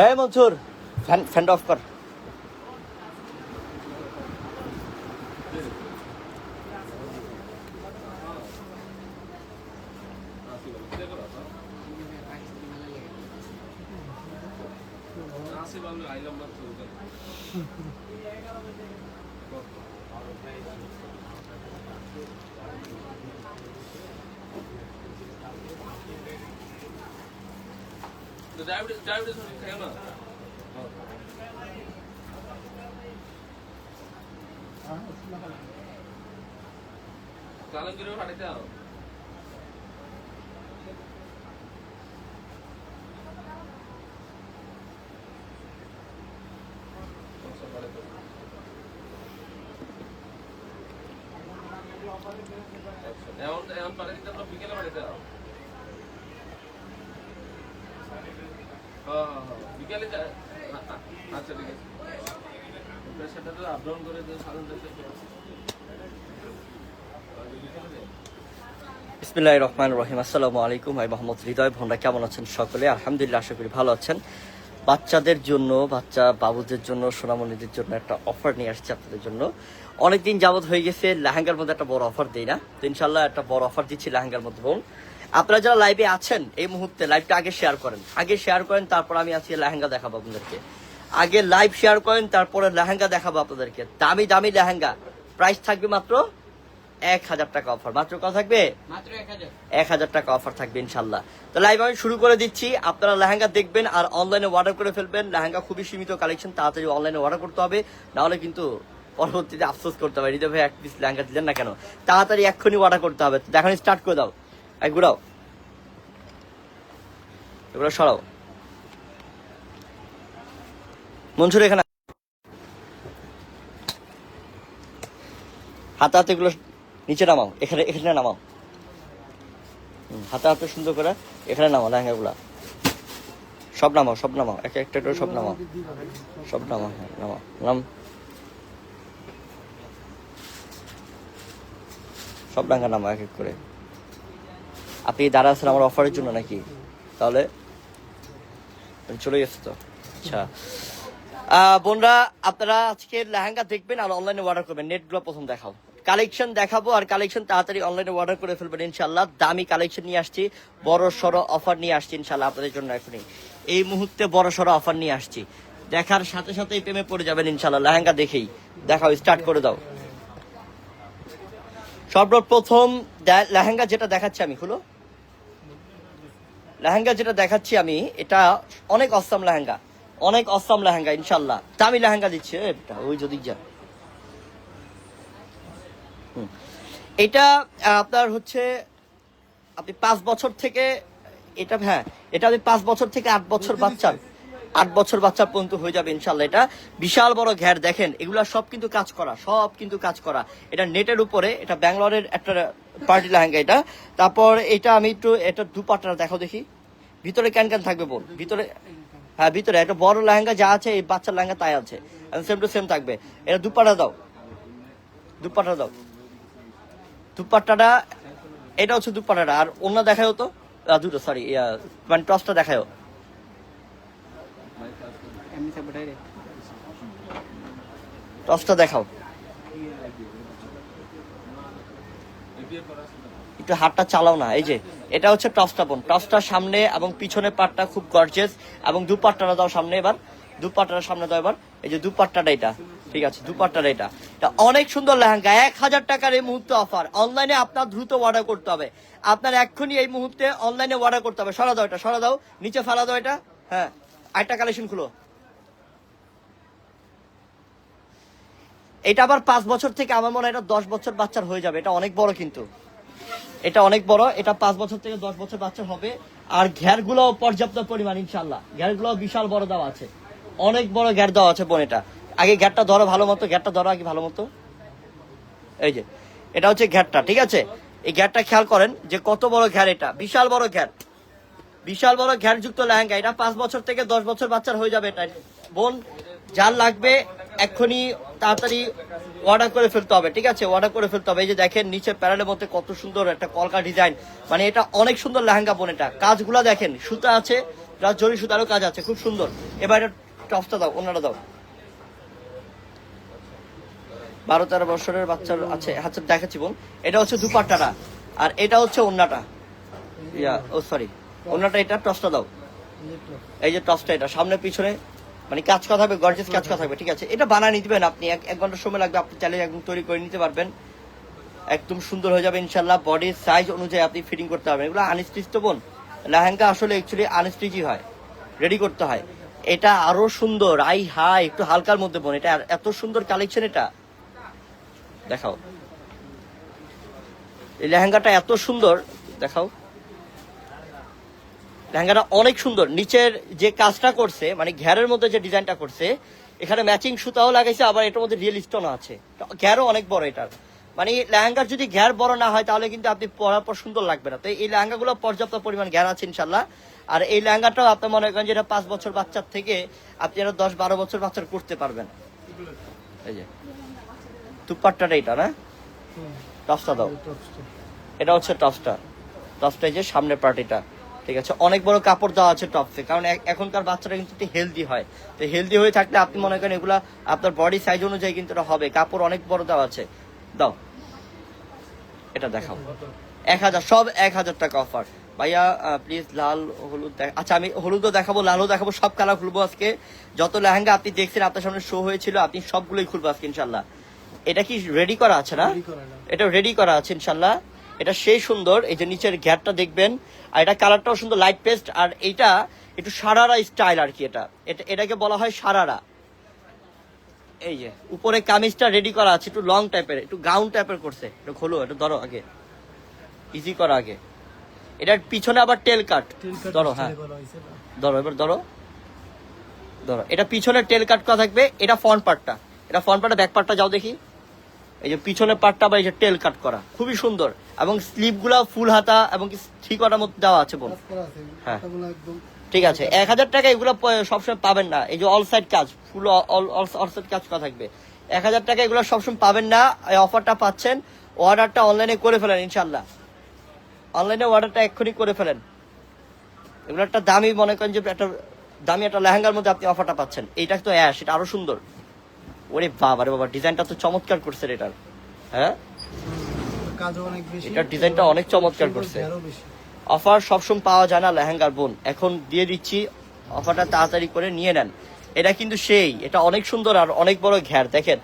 এই মনসুর ফ্যান ফ্যানটা অফ কর। ডায়াবেটিস ডায়াবেটিস খেয়ে না চালান করে পাঠাইতে আও বিসমিল্লাহ রহমান রহিম। আসসালামু আলাইকুম ভাই মোহাম্মদ হৃদয় ভন্ডা কেমন আছেন সকলে? আলহামদুলিল্লাহ, আশা করি ভালো আছেন। বাচ্চাদের জন্য, বাচ্চা বাবুদের জন্য, সোনামণিদের জন্য একটা অফার নিয়ে আসছে আপনাদের জন্য। অনেকদিন যাবত হয়ে গেছে, লেহেঙ্গার মধ্যে একটা বড় অফার দেই না। তো ইনশাল্লাহ একটা বড় অফার দিচ্ছি লেহেঙ্গার মধ্যে, বোন। আপনারা যারা লাইভে আছেন এই মুহূর্তে লাইভটা আগে শেয়ার করেন। আগে শেয়ার করেন তারপর আমি আজকে লেহেঙ্গা দেখাবো আপনাদেরকে। আগে লাইভ শেয়ার করেন তারপরে লেহেঙ্গা দেখাবো আপনাদেরকে। দামি দামি লেহেঙ্গা। প্রাইস থাকবে মাত্র এক হাজার টাকা অফার মাত্র কত থাকবে? এক হাজার। টাকা অফার থাকবে ইনশাল্লাহ তো লাইভ আমি শুরু করে দিচ্ছি। আপনারা লেহেঙ্গা দেখবেন আর অনলাইনে অর্ডার করে ফেলবেন। লেহেঙ্গা খুবই সীমিত কালেকশন তাড়াতাড়ি অনলাইনে অর্ডার করতে হবে। নাহলে কিন্তু পরবর্তীতে আফসোস করতে হবে। হৃদয় ভাই এক পিস লেহেঙ্গা দিলেন না কেন? তাড়াতাড়ি এক্ষুনি অর্ডার করতে হবে। তো দেখানো স্টার্ট করে দাও। এক ঘুরাও। এগুলো সরাও। মনসুর, এখানে হাতে হাতে এগুলো নিচে নামাও, এখানে এখানে নামাও। হাতে হাতে সুন্দর করে এখানে নামাও, লেহেঙ্গাগুলা। সব নামাও সব নামাও, এক একটা করে সব নামাও। সব নামাও হ্যাঁ নামাও, নাম। সব লেহেঙ্গা নামাও, এক এক করে। আপনি দাঁড়া আছেন আমার অফারের জন্য নাকি? তাহলে চলে গেছে তো। আচ্ছা। বোনরা, আপনারা আজকে লেহেঙ্গা দেখবেন আর অনলাইনে অর্ডার করবেন। নেটগুলো প্রথম দেখাও। কালেকশন দেখাবো আর কালেকশন তাড়াতাড়ি অনলাইনে অর্ডার করে ফেলবেন ইনশাল্লাহ দামি কালেকশন নিয়ে আসছি, বড় সড়ো অফার নিয়ে আসছি ইনশাল্লাহ আপনাদের জন্য এখনই। এই মুহূর্তে বড় সড়ো অফার নিয়ে আসছি। দেখার সাথে সাথেই প্রেমে পড়ে যাবেন ইনশাল্লাহ লেহেঙ্গা দেখেই। দেখাও স্টার্ট করে দাও। সর্বপ্রথম লেহেঙ্গা যেটা দেখাচ্ছি আমি, খুলো। লেহেঙ্গা যেটা দেখাচ্ছি আমি এটা অনেক অসাম লেহেঙ্গা। অনেক অসাম লেহেঙ্গা ইনশাল্লাহ দামি লেহেঙ্গা দিচ্ছে এ বেটা, ওই যদি যা। এটা আপনার হচ্ছে আপনি পাঁচ বছর থেকে এটা হ্যাঁ এটা আপনি পাঁচ বছর থেকে আট বছর বাচ্চার আট বছর বাচ্চা পর্যন্ত হয়ে যাবে ইনশাল্লাহ এটা। বিশাল বড় ঘের, দেখেন, এগুলা সব কিন্তু কাজ করা, সব কিন্তু কাজ করা। এটা নেটের উপরে, এটা ব্যাঙ্গালোরের একটা পার্টি লেহেঙ্গা এটা। তারপর এটা আমি একটু, এটা দুপাটটা দেখো দেখি। ভিতরে ক্যান ক্যান থাকবে বল, ভিতরে হ্যাঁ ভিতরে, একটা বড় লেহেঙ্গা যা আছে, এই বাচ্চার লেহেঙ্গা তাই আছে। সেম টু সেম থাকবে। এটা দুপাটা দাও। দুপাটা দাও। দুপাট্টাটা, এটা হচ্ছে দুপাট্টাটা। আর অন্য দেখায়ও তো? দুটো সরি মানে টসটা ডাইরেক্ট টসটা দেখাও। একটু হাতটা চালাও না, এই যে। এটা হচ্ছে টসটা বোন। টসটার সামনে এবং পিছনে পাটটা খুব গর্জেস এবং দুপাট্টাটা দাও সামনে এবার। দুপাট্টাটা সামনে দাও এবার। এই যে দু দুপাট্টাটা এটা। ঠিক আছে দু দুপাট্টাটা এটা। এটা অনেক সুন্দর লেহেঙ্গা। এক হাজার টাকার এই মুহূর্তে অফার অনলাইনে আপনার দ্রুত অর্ডার করতে হবে। আপনার এক্ষুনি এই মুহূর্তে অনলাইনে অর্ডার করতে হবে। সরা দাও এটা, সরা দাও। নিচে ফেলা দাও এটা। হ্যাঁ আরেকটা কালেকশন খুলো। এটা আবার পাঁচ বছর থেকে আমার মনে হয় এটা দশ বছর বাচ্চার হয়ে যাবে। এটা অনেক বড় কিন্তু। এটা অনেক বড়, এটা পাঁচ বছর থেকে দশ বছর বাচ্চা হবে। আর ঘেরগুলো পর্যাপ্ত পরিমাণ ইনশাল্লাহ ঘেরগুলো বিশাল বড় দেওয়া আছে। অনেক বড় ঘের দেওয়া আছে বোন এটা। আগে ঘেরটা ধরো ভালো মতো, ঘেরটা ধরো আগে ভালো মতো। এই যে, এটা হচ্ছে ঘেরটা, ঠিক আছে? এই ঘেরটা খেয়াল করেন যে কত বড় ঘের এটা। বিশাল বড় ঘের। বিশাল বড় ঘেরযুক্ত লেহেঙ্গা। এটা পাঁচ বছর থেকে দশ বছর বাচ্চার হয়ে যাবে এটা। বোন যার লাগবে এক্ষুনি তাড়াতাড়ি অর্ডার করে ফেলতে হবে, ঠিক আছে? অর্ডার করে ফেলতে হবে। এই যে দেখেন, নিচের প্যানেলের মধ্যে কত সুন্দর একটা কলকা ডিজাইন মানে এটা অনেক সুন্দর লেহেঙ্গা বোন এটা। কাজগুলা দেখেন, সুতা আছে, প্লাস জরি সুতারও কাজ আছে, খুব সুন্দর। এবার এটা টপসটা দাও, অন্যটা দাও। বারো তেরো বছরের বাচ্চার আছে আচ্ছা দেখাচ্ছি বোন। এটা হচ্ছে দুপাট্টাটা, আর এটা হচ্ছে অন্যটা ইয়া, ও সরি অন্যটা এটা টসটা দাও। এই যে টসটা এটা, সামনে, পিছনে। মানে কাজ করা থাকবে গর্জেস কাজ করা থাকবে ঠিক আছে? এটা বানায় নিতে পারেন আপনি। এক ঘণ্টা সময় লাগবে আপনি চাইলে একদম তৈরি করে নিতে পারবেন। একদম সুন্দর হয়ে যাবে ইনশাল্লাহ বডির সাইজ অনুযায়ী আপনি ফিটিং করতে পারবেন। এগুলো আনস্টিচ তো বোন। লেহেঙ্গা আসলে অ্যাকচুয়ালি আনস্টিচই হয়। রেডি করতে হয়। এটা আরও সুন্দর। আই হাই একটু হালকার মধ্যে বোন। এটা এত সুন্দর কালেকশন এটা। দেখাও। এই লেহেঙ্গাটা এত সুন্দর। দেখাও। লেহেঙ্গাটা অনেক সুন্দর। নিচের যে কাজটা করছে মানে ঘেরের মধ্যে যে ডিজাইনটা করছে এখানে ম্যাচিং সুতাও লাগাইছে আবার এটার মধ্যে রিয়েল স্টোন আছে। ঘেরও অনেক বড় এটার। মানে লেহেঙ্গার যদি ঘের বড় না হয় তাহলে কিন্তু আপনি পরার পর সুন্দর লাগবে না। তো এই লেহেঙ্গাগুলো পর্যাপ্ত পরিমাণ ঘের আছে ইনশাল্লাহ আর এই লেহেঙ্গাটাও আপনি মনে করেন যেটা পাঁচ বছর বাচ্চার থেকে আপনি এটা দশ বারো বছর বাচ্চার করতে পারবেন। এই যে দুপাট্টাটা এটা না? টপসটা দাও। এটা হচ্ছে টপসটা। টপসটা এই যে সামনের পার্টিটা ঠিক আছে? অনেক বড় কাপড় দেওয়া আছে টপসে কারণ এখনকার বাচ্চারা কিন্তু একটু হেলদি হয়। তো হেলদি হয়ে থাকলে আপনি মনে করেন এগুলা আপনার বডি সাইজ অনুযায়ী কিন্তু এটা হবে। কাপড় অনেক বড় দেওয়া আছে। দাও। এটা দেখাও। এক হাজার সব এক হাজার টাকা অফার ভাইয়া প্লিজ লাল হলুদ আচ্ছা আমি হলুদও দেখাবো লালও দেখাবো সব কালার খুলবো আজকে। যত লেহেঙ্গা আপনি দেখছেন আপনার সামনে শো হয়েছিল আপনি সবগুলোই খুলবো আজকে ইনশাল্লাহ। এটা কি রেডি করা আছে না? এটা রেডি করা আছে ইনশাল্লাহ। এটা সেই সুন্দর এই যে নিচের ঘ্যাটটা দেখবেন আর এটা কালারটাও সুন্দর লাইট পেস্ট আর এইটা একটু সারারা স্টাইল আর কি এটা। এটা এটাকে বলা হয় সারারা। এই যে উপরে কামিজটা রেডি করা আছে একটু লং টাইপের একটু গাউন টাইপের করছে। এটা খোলো এটা ধরো আগে। ইজি করা আগে। এটার পিছনে আবার টেল কাট ধরো হ্যাঁ। ধরো এবার ধরো। ধরো এটা পিছনে টেল কাট করা থাকবে এটা ফ্রন্ট পার্টটা এটা ফ্রন্ট পার্টটা ব্যাক পার্টটা যাও দেখি। এই যে পিছনের পার্টটা বা এই যে টেল কাট করা খুবই সুন্দর। এবং স্লিপগুলা ফুল হাতা এবং ঠিক করার মধ্যে দেওয়া আছে বোন। হ্যাঁ। ঠিক আছে। এক হাজার টাকা এগুলো সবসময় পাবেন না। এই যে অল সাইড কাজ ফুল অল সাইড কাজ করা থাকবে। এক হাজার টাকা এগুলো সবসময় পাবেন না। এই অফারটা পাচ্ছেন। অর্ডারটা অনলাইনে করে ফেলেন ইনশাল্লাহ অনলাইনে অর্ডারটা এক্ষুনি করে ফেলেন। এগুলো একটা দামি মনে করেন যে একটা দামি একটা লেহেঙ্গার মধ্যে আপনি অফারটা পাচ্ছেন। এইটা তো অ্যাশ এটা আরও সুন্দর। ওরে বাবা রে বাবা ডিজাইনটা তো চমৎকার করছে এটার হ্যাঁ? কাজও অনেক বেশি। এটার ডিজাইনটা অনেক চমৎকার করছে। অফার সবসময় পাওয়া যায় না লেহেঙ্গার বোন। এখন দিয়ে দিচ্ছি অফারটা তাড়াতাড়ি করে নিয়ে নেন। এটা কিন্তু সেই এটা অনেক সুন্দর আর অনেক বড় ঘ্যার দেখেন।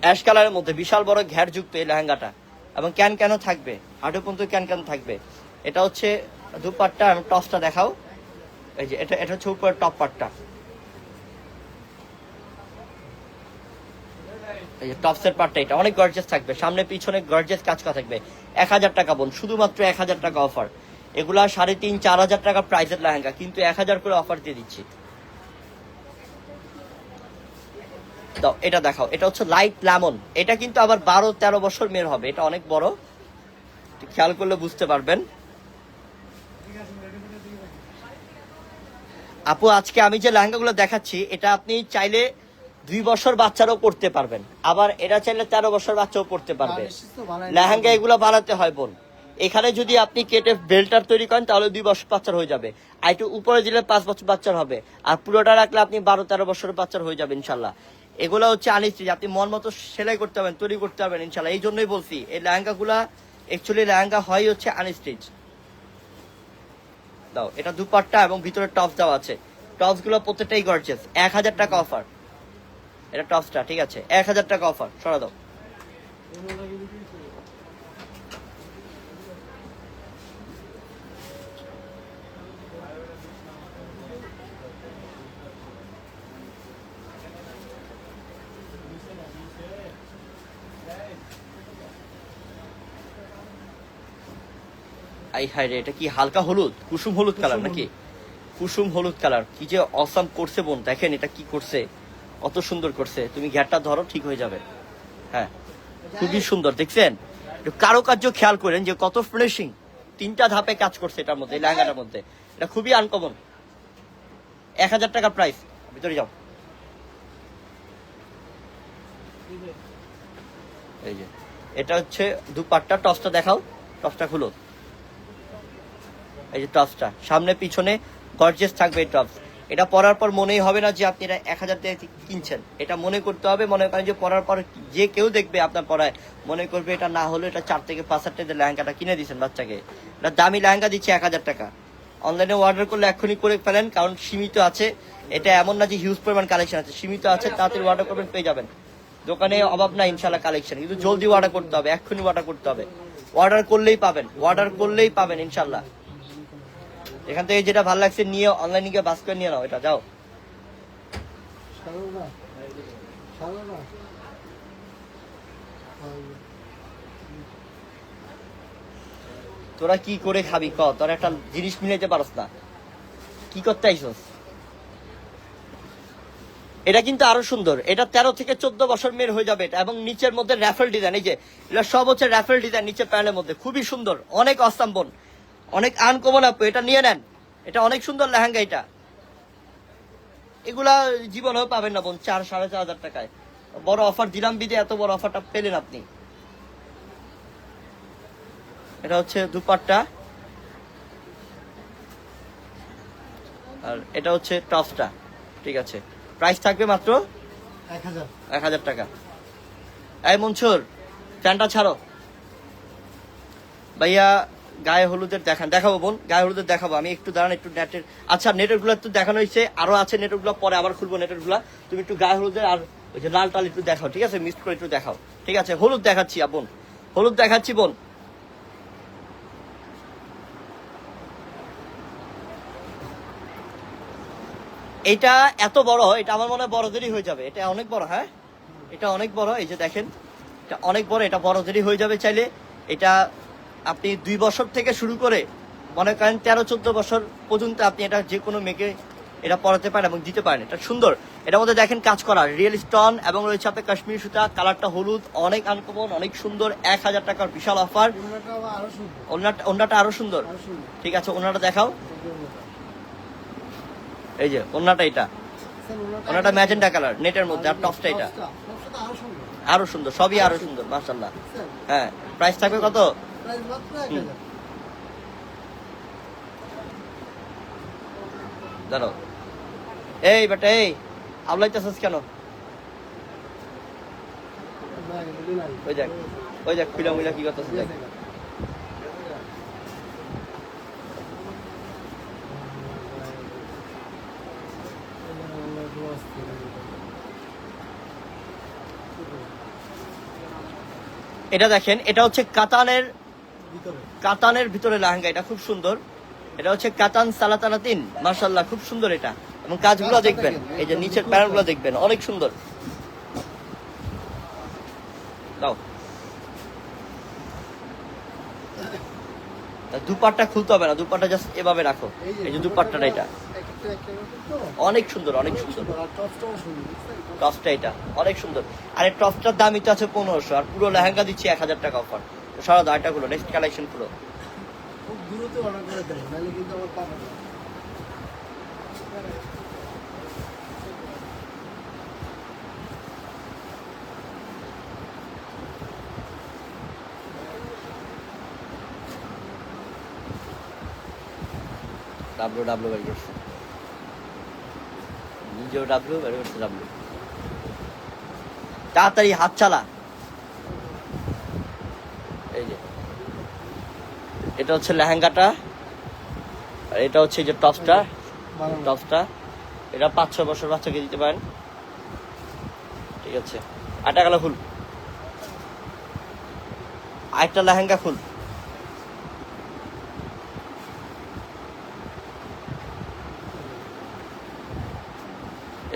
অ্যাশ কালারের মধ্যে বিশাল বড় ঘ্যার যুক্ত এই লেহেঙ্গাটা। এবং ক্যান কেন থাকবে হাঁটু পর্যন্ত ক্যান কেন থাকবে। এটা হচ্ছে দুপাট্টা এবং টপসটা দেখাও। এই যে এটা এটা হচ্ছে উপরের টপ পার্টটা এই যে টপসের পার্টটা এটা, অনেক গর্জেস থাকবে। সামনে পিছনে গর্জেস কাজ করা থাকবে। এক হাজার টাকা বোন, শুধুমাত্র এক হাজার টাকা অফার এগুলা সাড়ে তিন, চার হাজার টাকা প্রাইসের লেহেঙ্গা, কিন্তু এক হাজার করে অফার দিয়ে দিচ্ছি। দাও এটা দেখাও, এটা হচ্ছে লাইট লেমন এটা কিন্তু আবার বারো, তেরো বছর মেয়ের হবে, এটা অনেক বড়। খেয়াল করলে বুঝতে পারবেন। আপু, আজকে আমি যে লেহেঙ্গাগুলো দেখাচ্ছি, এটা আপনি চাইলে দুই বছর বাচ্চারাও পড়তে পারবেন। আবার এটা চাইলে তেরো বছর বাচ্চাও পড়তে পারবে। লেহেঙ্গা এগুলো বানাতে হয় বোন। এখানে যদি আপনি কেটে বেল্টার তৈরি করেন তাহলে দুই বছর বাচ্চার হয়ে যাবে। আর একটু উপরে দিলে পাঁচ বছর বাচ্চার হবে। আর পুরোটা রাখলে আপনি বারো তেরো বছর বাচ্চার হয়ে যাবে ইনশাল্লাহ। এগুলো হচ্ছে আনিস্ট্রিজ আপনি মন মতো সেলাই করতে পারবেন তৈরি করতে পারবেন ইনশাল্লাহ। এই জন্যই বলছি এই লেহেঙ্গাগুলা অ্যাকচুয়ালি লেহেঙ্গা হয় হচ্ছে আনস্টিচ দাও এটা দুপাট্টা এবং ভিতরে টপস দেওয়া আছে। টপসগুলো প্রত্যেকটাই গর্জেস এক হাজার টাকা অফার এটা টপসটা ঠিক আছে। এক হাজার টাকা অফার সরা দাও। আই হাই রে এটা কি হালকা হলুদ? কুসুম হলুদ কালার নাকি? কুসুম হলুদ কালার কি যে অসাম করছে বোন দেখেন এটা কি করছে। কত সুন্দর করছে। তুমি ঘ্যাটটা ধরো, ঠিক হয়ে যাবে। হ্যাঁ খুবই সুন্দর, দেখছেন? একটু কারুকার্য খেয়াল করেন যে কত ফিনিশিং তিনটা ধাপে কাজ করছে এটার মধ্যে লেহেঙ্গাটার মধ্যে। এটা খুবই আনকমন এক হাজার টাকা প্রাইস ভিতরে যাও। এই যে, এটা হচ্ছে দুপাট্টা টসটা দেখাও। টসটা খুলো। এই যে টপসটা, সামনে, পিছনে গর্জেস থাকবে এই টপস। এটা পরার পর মনেই হবে না যে আপনি এটা এক হাজার টাকা কিনছেন। এটা মনে করতে হবে, মনে করেন যে পরার পর যে কেউ দেখবে আপনার পরায় মনে করবে এটা না হলে এটা চার থেকে পাঁচ হাজার টাকা লেহেঙ্গাটা কিনে দিচ্ছেন বাচ্চাকে। এটা দামি লেহেঙ্গা দিচ্ছে এক হাজার টাকা। অনলাইনে অর্ডার করলে এক্ষুনি করে ফেলেন, কারণ সীমিত আছে। এটা এমন না যে হিউজ পরিমাণ কালেকশন আছে। সীমিত আছে, তাড়াতাড়ি অর্ডার করবেন, পেয়ে যাবেন। দোকানে অভাব না ইনশাল্লাহ কালেকশন কিন্তু জলদি অর্ডার করতে হবে, এক্ষুনি অর্ডার করতে হবে। অর্ডার করলেই পাবেন অর্ডার করলেই পাবেন ইনশাল্লাহ এখান থেকে যেটা ভালো লাগছে নিয়ে অনলাইনে গিয়ে বাস করে নিয়ে নাও এটা যাও। তোরা কি করে খাবি ক? তোরা একটা জিনিস মিলাইতে পারস না। কি করতে আইসস? এটা কিন্তু আরও সুন্দর। এটা তেরো থেকে চোদ্দ বছর মেয়ের হয়ে যাবে এটা এবং নিচের মধ্যে র্যাফেল ডিজাইন এই যে এটা সব হচ্ছে র্যাফেল ডিজাইন নিচে প্যানেলের মধ্যে। খুবই সুন্দর অনেক অস্তাম্বন অনেক আনকমন আপু এটা নিয়ে নেন। এটা অনেক সুন্দর লেহেঙ্গা এটা। এগুলা জীবনেও পাবেন না বোন চার সাড়ে চার হাজার টাকায়। বড় অফার দিলাম বিদে এত বড় অফারটা পেলেন আপনি। এটা হচ্ছে দুপাট্টা। আর এটা হচ্ছে টপসটা ঠিক আছে। প্রাইস থাকবে মাত্র এক হাজার টাকা। এই মনসুর প্যান্টটা ছাড়ো। ভাইয়া গায়ে হলুদের দেখান দেখাবো বোন, গায়ে হলুদের দেখাবো। আমি একটু দাঁড়ান, একটু নেটের আচ্ছা নেটেরগুলো একটু দেখানো হয়েছে। আরও আছে নেটেরগুলো পরে আবার খুলবো নেটেরগুলা তুমি একটু গায়ে হলুদের আর ওই যে লাল টাল একটু দেখাও, ঠিক আছে? মিক্স করে একটু দেখাও। ঠিক আছে? হলুদ দেখাচ্ছি বোন। হলুদ দেখাচ্ছি, বোন। এটা এত বড়, এটা আমার মনে হয় বড়দেরই হয়ে যাবে। এটা অনেক বড় হ্যাঁ? এটা অনেক বড়, এই যে দেখেন। এটা অনেক বড়, এটা বড়দেরই হয়ে যাবে চাইলে। এটা আপনি দুই বছর থেকে শুরু করে মনে করেন তেরো, চোদ্দ বছর পর্যন্ত আপনি এটা যে কোনো মেয়েকে এটা পড়াতে পারেন এবং দিতে পারেন। এটা সুন্দর। এটার মধ্যে দেখেন কাজ করা। রিয়েল স্টোন এবং রয়েছে আপনার কাশ্মীরি সুতা, কালারটা হলুদ, অনেক আনকমন অনেক সুন্দর, এক হাজার টাকার বিশাল অফার আবার আরও সুন্দর। ঠিক আছে ওনাটা দেখাও। এই যে ওনাটা এটা। ওনাটা- ম্যাজেন্টা কালার নেটের মধ্যে, আর টপসটা এটা। আরও সুন্দর, সবই আরও সুন্দর মাশাল্লাহ হ্যাঁ প্রাইস থাকবে কত? এই বেটা, এই আবলাইতেছিস কেন। ওই ওই কি করতেছে, দেখ এটা দেখেন, এটা হচ্ছে কাতানের কাতানের ভিতরে লেহেঙ্গা এটা খুব সুন্দর। এটা হচ্ছে কাতান সালাতানা তিন মার্শাল্লাহ খুব সুন্দর এটা। এবং কাজগুলো দেখবেন এই যে নিচের প্যানেলগুলো দেখবেন অনেক সুন্দর। দাও। দুপাট্টা খুলতে হবে না দুপাট্টা জাস্ট এভাবে রাখো। এই যে দুপাট্টাটা এটা। অনেক সুন্দর অনেক সুন্দর? টপসটা এটা অনেক সুন্দর। আর এই টপসটার দামই তো আছে পনেরোশো আর পুরো লেহেঙ্গা দিচ্ছি এক হাজার টাকা অফার সারা দাঁড়টা গুলো নেক্সট কালেকশন পুরো খুব দ্রুত অর্ডার করে দেয় নাহলে কিন্তু আমার পাবে ডাব্লু ডাব্লু বের করছে নিজেও ডাব্লু বের করছে ডাব্লু তাড়াতাড়ি হাত চালা এই যে এটা হচ্ছে লেহেঙ্গাটা আর এটা হচ্ছে এই যে টপসটা। টপসটা। এটা পাঁচ ছয় বছর বাচ্চাকে দিতে পারেন। ঠিক আছে। আটা গেল ফুল। আরেকটা লেহেঙ্গা ফুল।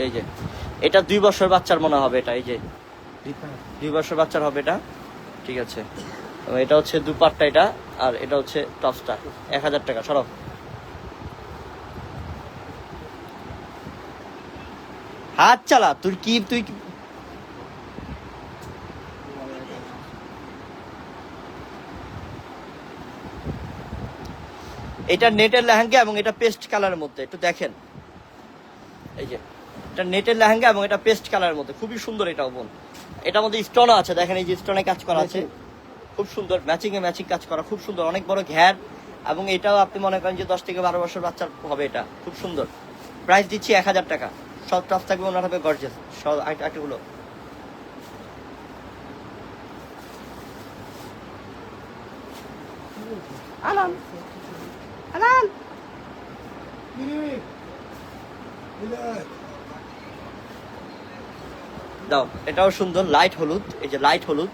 এই যে এটা দুই বছর বাচ্চার মনে হবে এটা এই যে। দুই বছর বাচ্চার হবে এটা। ঠিক আছে। এটা হচ্ছে দু দুপাট্টা এটা, আর এটা হচ্ছে টপসটা। এক হাজার টাকা সরব হাত চালা তুই কি, তুই এটা নেটের লেহেঙ্গা এবং এটা পেস্ট কালারের মধ্যে, একটু দেখেন। এই যে, এটা নেটের লেহেঙ্গা এবং এটা পেস্ট কালারের মধ্যে, খুবই সুন্দর এটাও বোন। এটার মধ্যে স্টোনও আছে, দেখেন এই যে স্টোনে কাজ করা আছে। খুব সুন্দর ম্যাচিং এ ম্যাচিং কাজ করা খুব সুন্দর অনেক বড় ঘ্যার। এবং এটাও আপনি মনে করেন যে দশ থেকে বারো বছর বাচ্চার হবে এটা খুব সুন্দর। প্রাইস দিচ্ছি এক হাজার টাকা। সব টপ থাকবে ওনার হবে গর্জেস সব আনান আনান দাও এটাও সুন্দর লাইট হলুদ এই যে লাইট হলুদ।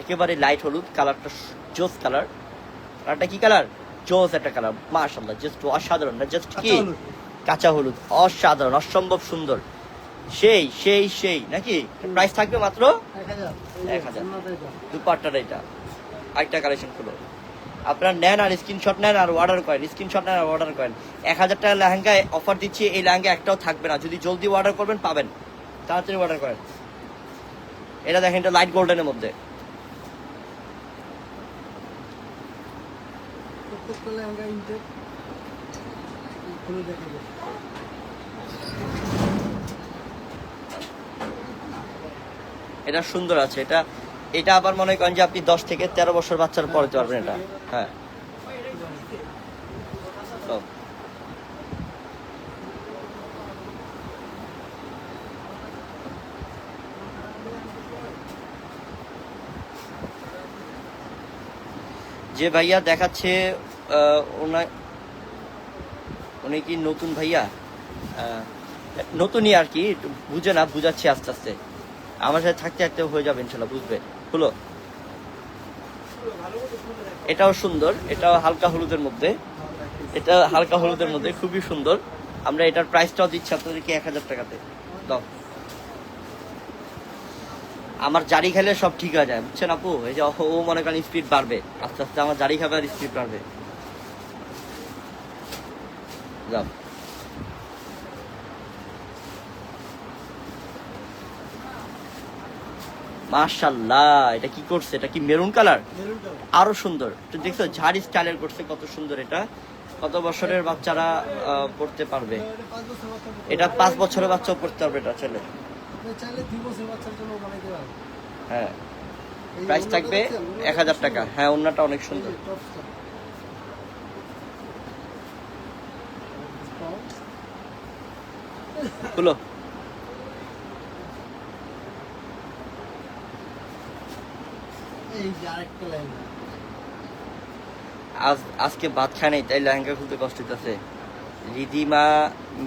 একেবারে লাইট হলুদ কালারটা জোস কালার কালারটা কি কালার জোস একটা কালার মাশাআল্লাহ জাস্ট অসাধারণ না জাস্ট কি? কাঁচা হলুদ। অসাধারণ অসম্ভব সুন্দর। সেই সেই সেই নাকি? প্রাইস থাকবে মাত্র এক হাজার। অন্যটা এটা। আরেকটা কালেকশন খুলো। আপনারা নেন আর স্ক্রিনশট নেন আর অর্ডার করেন স্ক্রিনশট নেন আর অর্ডার করেন। এক হাজার টাকা লেহেঙ্গায় অফার দিচ্ছি এই লেহেঙ্গা একটাও থাকবে না। যদি জলদি অর্ডার করবেন পাবেন। তাড়াতাড়ি অর্ডার করেন। এটা দেখেন এটা লাইট গোল্ডেনের মধ্যে। ইনটেক খুলে দেখে দেবো। এটা সুন্দর আছে, এটা এটা আবার মনে করেন যে আপনি দশ থেকে তেরো বছর বাচ্চার পড়তে পারবেন এটা। হ্যাঁ। যে ভাইয়া দেখাচ্ছে উনি কি নতুন ভাইয়া? নতুনই আর কি বুঝে না, বুঝাচ্ছি আস্তে আস্তে। আমার সাথে থাকতে থাকতে হয়ে যাবে ইনশাল্লাহ, বুঝবে। হলো এটাও সুন্দর, এটাও হালকা হলুদের মধ্যে। এটা হালকা হলুদের মধ্যে, খুবই সুন্দর। আমরা এটার প্রাইসটাও দিচ্ছি আপনাদেরকে এক হাজার টাকাতে। দাও। আমার জারি খেলে সব ঠিক হয়ে যায়, বুঝছেন আপু? এই যে, ও মনে করেন স্পিড বাড়বে। আস্তে আস্তে আমার জারি খাবে আর স্পিড বাড়বে। যাও। মাশাল্লাহ এটা কি করছে? এটা কি মেরুন কালার? আরও সুন্দর। তো দেখছ ঝাড়ি স্টাইলের করছে কত সুন্দর এটা। কত বছরের বাচ্চারা পড়তে পারবে? এটা পাঁচ বছর বাচ্চা পড়তে পারবে। বছরের বাচ্চাও পড়তে পারবে এটা ছেলে। হ্যাঁ। প্রাইস থাকবে এক হাজার টাকা। হ্যাঁ অন্যটা অনেক সুন্দর এই যে টপসটা। খুলো। আজ আজকে ভাত খায় নাই তাই লেহেঙ্গা খুলতে কষ্ট হইতেছে। রিদিমা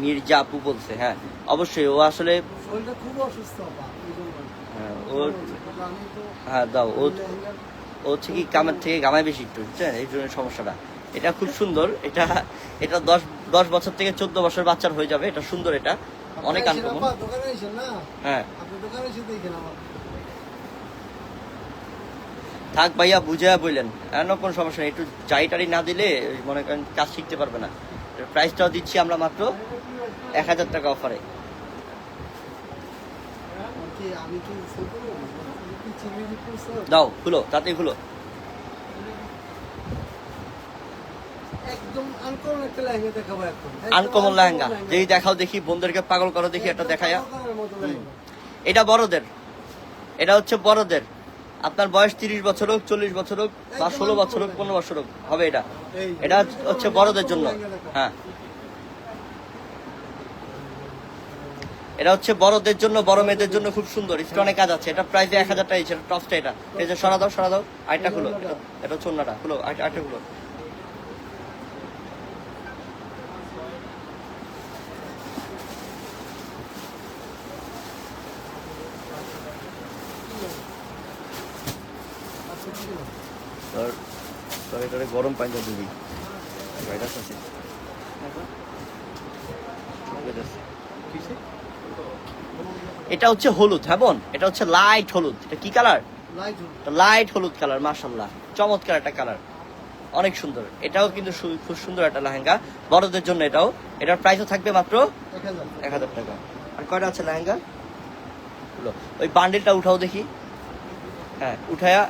মির্জা আপু বলছে হ্যাঁ। অবশ্যই ও আসলে। হ্যাঁ, ওর হ্যাঁ দাও ও হচ্ছে কি কামের থেকে গামায় বেশি একটু বুঝছেন? এই জন্য সমস্যাটা। এটা খুব সুন্দর। এটা এটা দশ দশ বছর থেকে চোদ্দ বছর বাচ্চার হয়ে যাবে। এটা সুন্দর এটা। অনেক আনকমন। হ্যাঁ। থাক ভাইয়া বুঝে বললেন। এমন কোনো সমস্যা নেই? একটু জারি টারি না দিলে মনে করেন কাজ শিখতে পারবে না। প্রাইসটাও দিচ্ছি আমরা মাত্র এক হাজার টাকা অফারে করছ? দাও খুলো তাতে খুলো। একদম আনকমন একটা লেহেঙ্গা দেখাবো এখন। আনকমন লেহেঙ্গা। লেহেঙ্গা। যেই দেখাও দেখি বন্ধুদেরকে পাগল করো দেখি একটা দেখায়া। এটা বড়দের। এটা হচ্ছে বড়দের। আপনার বয়স তিরিশ বছর হোক চল্লিশ বছর হোক বা ষোলো বছর হোক পনেরো বছর হোক হবে এটা। এটা হচ্ছে বড়দের জন্য হ্যাঁ। এটা হচ্ছে বড়দের জন্য বড় মেয়েদের জন্য খুব সুন্দর। স্টোনে কাজ আছে। এটা প্রাইস এক হাজার টাকা এটা টপসটা এটা। এই যে সরা দাও সরা দাও। আরেকটা খুলো। এটা- হচ্ছে অন্যটা। খুলো আরেকটা খুলো। তোর এটা গরম পানি দিবি। ভাইরাস আছে। এটা হচ্ছে হলুদ হ্যাঁ বোন? এটা হচ্ছে লাইট হলুদ। এটা কি কালার লাইট হলুদ। লাইট হলুদ কালার মাশাল্লাহ চমৎকার একটা কালার অনেক সুন্দর। এটাও কিন্তু খুব সুন্দর একটা লেহেঙ্গা। বড়দের জন্য এটাও। এটার প্রাইসও থাকবে মাত্র এক হাজার। টাকা। আর কয়টা আছে লেহেঙ্গা? ওই বান্ডিলটা উঠাও দেখি। হ্যাঁ উঠায়া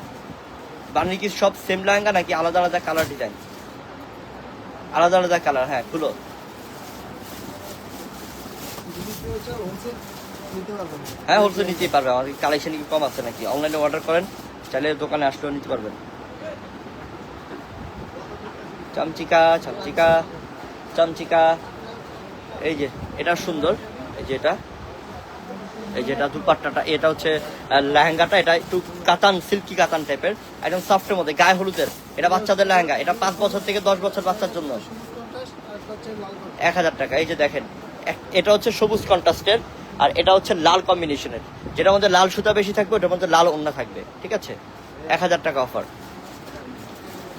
বান্ডিল কি সব সেম লেহেঙ্গা নাকি আলাদা আলাদা কালার ডিজাইন আলাদা আলাদা কালার হ্যাঁ খুলো। হ্যাঁ হোলসেল নিতেই পারবে। আমার কালেকশন কি কম আছে নাকি? অনলাইনে অর্ডার করেন, চাইলে দোকানে আসলেও নিতে পারবেন। চামচিকা চামচিকা চামচিকা। এই যে, এটা সুন্দর। এই যে এটা। এই যে এটা দুপাট্টাটা, এটা হচ্ছে লেহেঙ্গাটা, এটা একটু কাতান সিল্কি কাতান টাইপের একদম সফটের মধ্যে, গায়ে হলুদের। এটা বাচ্চাদের লেহেঙ্গা, এটা পাঁচ বছর থেকে দশ বছর বাচ্চার জন্য। এক হাজার টাকা, এই যে দেখেন এটা হচ্ছে সবুজ কন্ট্রাস্টের আর এটা হচ্ছে লাল কম্বিনেশনের যেটার মধ্যে লাল সুতা বেশি থাকবে, ওটার মধ্যে লাল ওন্না থাকবে, ঠিক আছে? এক হাজার টাকা অফার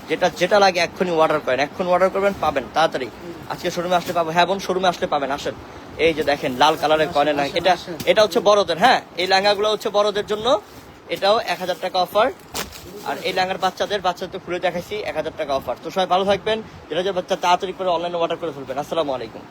যেটা যেটা লাগে এক্ষুনি অর্ডার করেন, এক্ষুনি অর্ডার করবেন, পাবেন, তাড়াতাড়ি। আজকে শোরুমে আসলে পাবো হ্যাঁ বোন শোরুমে আসলে পাবেন, আসেন। এই যে দেখেন লাল কালারের কয়েন লাগে এটা এটা হচ্ছে বড়দের হ্যাঁ? এই লেহেঙ্গাগুলো হচ্ছে বড়দের জন্য। এটাও এক হাজার টাকা অফার। আর এই লাঙ্গার বাচ্চাদের বাচ্চাদের তো খুলে দেখাইছি এক হাজার টাকা অফার। তো সবাই ভালো থাকবেন। যেটা যে বাচ্চা তাড়াতাড়ি করে অনলাইনে অর্ডার করে ফেলবেন। আসসালামু আলাইকুম।